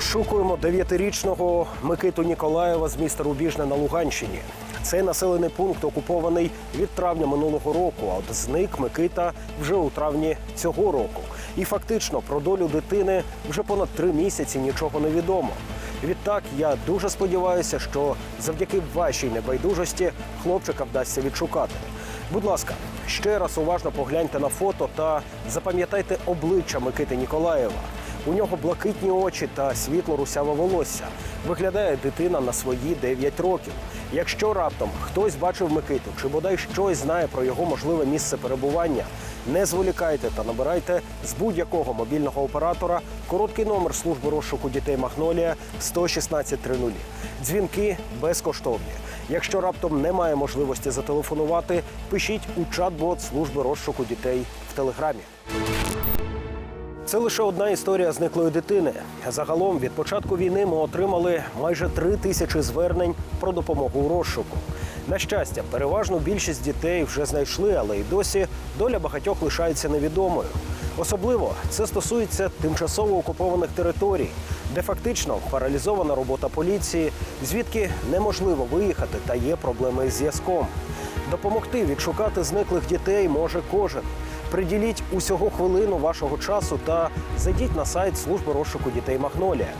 Розшукуємо дев'ятирічного Микиту Ніколаєва з міста Рубіжне на Луганщині. Цей населений пункт окупований від травня минулого року. А от зник Микита вже у травні цього року. І фактично про долю дитини вже понад три місяці нічого не відомо. Відтак я дуже сподіваюся, що завдяки вашій небайдужості хлопчика вдасться відшукати. Будь ласка, ще раз уважно погляньте на фото та запам'ятайте обличчя Микити Ніколаєва. У нього блакитні очі та світло русяве волосся. Виглядає дитина на свої 9 років. Якщо раптом хтось бачив Микиту чи бодай щось знає про його можливе місце перебування, не зволікайте та набирайте з будь-якого мобільного оператора короткий номер служби розшуку дітей Магнолія 11630. Дзвінки безкоштовні. Якщо раптом немає можливості зателефонувати, пишіть у чат-бот служби розшуку дітей в телеграмі. Це лише одна історія зниклої дитини. Загалом від початку війни ми отримали майже три тисячі звернень про допомогу у розшуку. На щастя, переважну більшість дітей вже знайшли, але й досі доля багатьох лишається невідомою. Особливо це стосується тимчасово окупованих територій, де фактично паралізована робота поліції, звідки неможливо виїхати та є проблеми із зв'язком. Допомогти відшукати зниклих дітей може кожен. Приділіть усього хвилину вашого часу та зайдіть на сайт служби розшуку дітей Магнолія.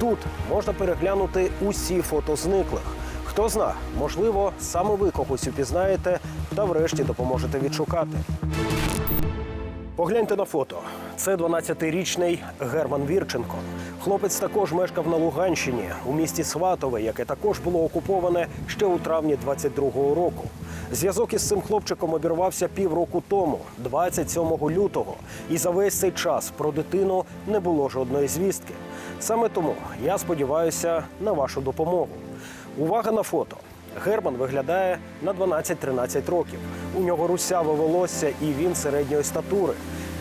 Тут можна переглянути усі фото зниклих. Хто зна, можливо, саме ви когось упізнаєте та врешті допоможете відшукати. Погляньте на фото. Це 12-річний Герман Вірченко. Хлопець також мешкав на Луганщині у місті Сватове, яке також було окуповане ще у травні 22-го року. Зв'язок із цим хлопчиком обірвався півроку тому, 27 лютого, і за весь цей час про дитину не було жодної звістки. Саме тому я сподіваюся на вашу допомогу. Увага на фото. Герман виглядає на 12-13 років. У нього русяве волосся і він середньої статури.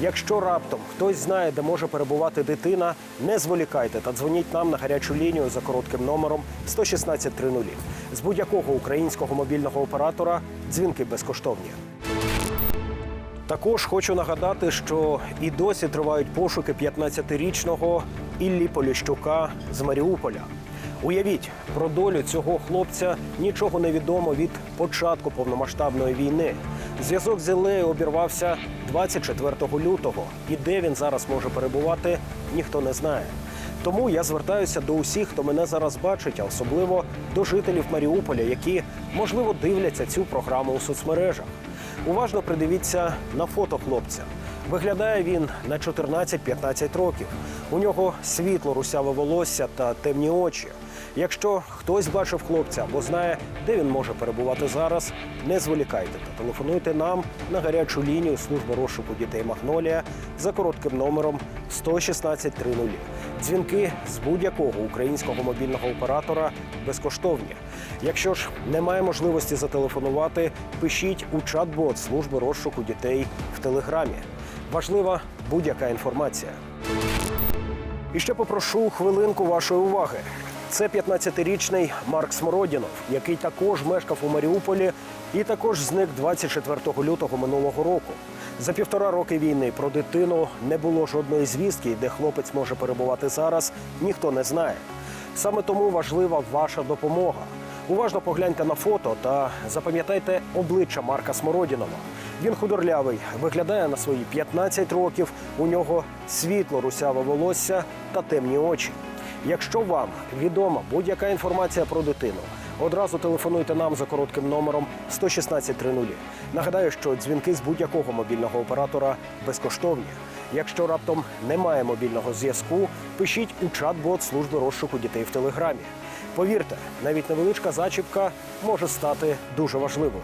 Якщо раптом хтось знає, де може перебувати дитина, не зволікайте та дзвоніть нам на гарячу лінію за коротким номером 11630. З будь-якого українського мобільного оператора дзвінки безкоштовні. Також хочу нагадати, що і досі тривають пошуки 15-річного Іллі Поліщука з Маріуполя. Уявіть, про долю цього хлопця нічого не відомо від початку повномасштабної війни. Зв'язок з Іллею обірвався 24 лютого, і де він зараз може перебувати, ніхто не знає. Тому я звертаюся до усіх, хто мене зараз бачить, а особливо до жителів Маріуполя, які можливо дивляться цю програму у соцмережах. Уважно придивіться на фото хлопця. Виглядає він на 14-15 років. У нього світло русяве волосся та темні очі. Якщо хтось бачив хлопця або знає, де він може перебувати зараз, не зволікайте та телефонуйте нам на гарячу лінію служби розшуку дітей Магнолія за коротким номером 11630. Дзвінки з будь-якого українського мобільного оператора безкоштовні. Якщо ж немає можливості зателефонувати, пишіть у чат-бот служби розшуку дітей в телеграмі. Важлива будь-яка інформація. І ще попрошу хвилинку вашої уваги. Це 15-річний Марк Смородінов, який також мешкав у Маріуполі і також зник 24 лютого минулого року. За півтора роки війни про дитину не було жодної звістки, де хлопець може перебувати зараз, ніхто не знає. Саме тому важлива ваша допомога. Уважно погляньте на фото та запам'ятайте обличчя Марка Смородінова. Він худорлявий, виглядає на свої 15 років. У нього світло русяве волосся та темні очі. Якщо вам відома будь-яка інформація про дитину, одразу телефонуйте нам за коротким номером 11630. Нагадаю, що дзвінки з будь-якого мобільного оператора безкоштовні. Якщо раптом немає мобільного зв'язку, пишіть у чат-бот служби розшуку дітей в телеграмі. Повірте, навіть невеличка зачіпка може стати дуже важливою.